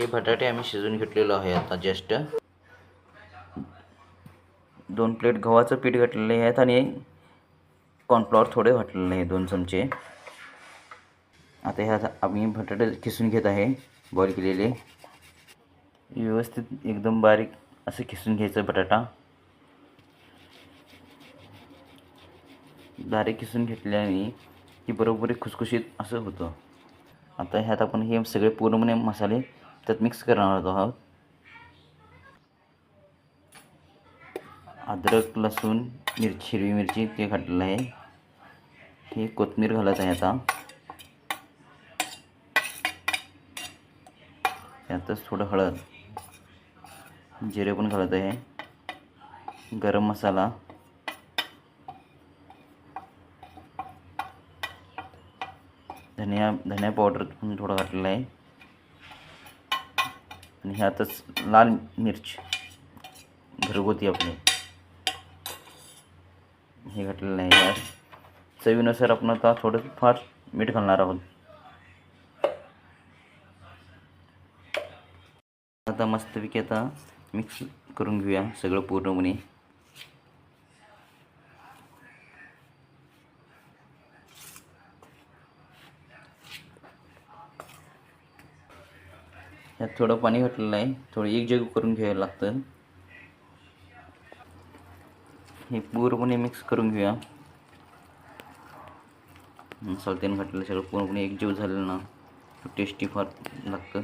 हे बटाटे आम्ही शिजवून घेतलेलो आहे आता जस्ट. दोन प्लेट गव्हाचं पीठ घातलेले आहेत आणि कॉर्नफ्लॉवर थोडे घातलेले आहे दोन चमचे. आता ह्यात आम्ही बटाटे खिसून घेत आहे बॉईल केलेले. व्यवस्थित एकदम बारीक असं खिसून घ्यायचं बटाटा. बारीक खिसून घेतल्याने की बरोबर खुसखुशीत असं होतं. आता ह्यात आपण हे सगळे पूर्णपणे मसाले त्यात मिक्स करणार आहोत अद्रक लसूण मिरची हिरवी मिरची ते घातलेलं आहे हे कोथिंबीर घालत आहे आता थोडं हळद जिरे पण घालत आहे गरम मसाला। धनिया धनिया पावडर पण थोडं घातलेलं आहे आणि ह्यातच लाल मिरची घरगुती आपली. हे घातलेलं नाही. चवीनुसार आपण आता थोडं फार मीठ घालणार आहोत. आता मस्तपैकी आता मिक्स करून घेऊया सगळं पूर्णपणे. यात थोडं पाणी घातलेलं आहे. थोडं एक जग करून घ्यावं लागतं. हे पूर्णपणे मिक्स करून घेऊया. मसाला तेल घातलेलं सगळं पूर्णपणे एक जीव झालेलं ना. टेस्टी फार लागतं.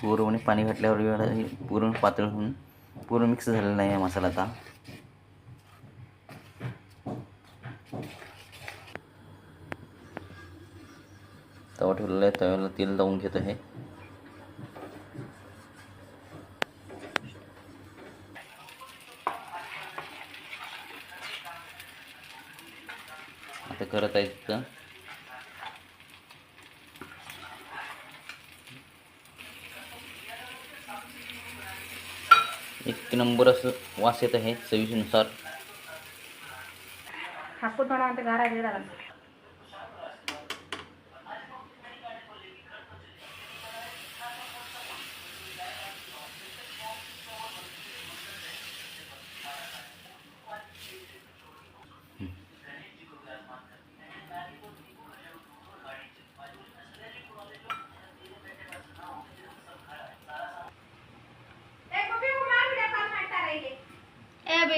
पूर्णपणे पाणी घातल्यावर पूर्ण पातळ होऊन पूर्ण मिक्स झालेला आहे मसाला आता तवा ठेवलेला आहे तव्याला तेल लावून घेत आहे. आता करत आहे तिथं. एक नंबर असं वास येत आहे चवीनुसार हापून आता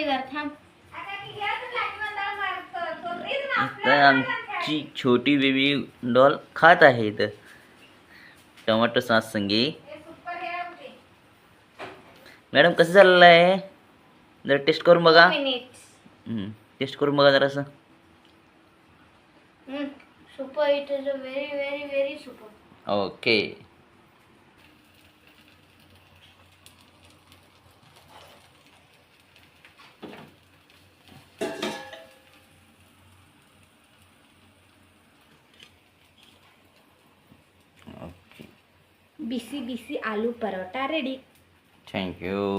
थांब तर आमची छोटी बेबी डॉल खात आहे इथं. टमाटर सॉस संगे. मॅडम कसं झालेलं आहे? जरा टेस्ट करून बघा. हम्म, टेस्ट करून बघा जरासं. Super it is a very very very super okay BC BC aloo paratha ready thank you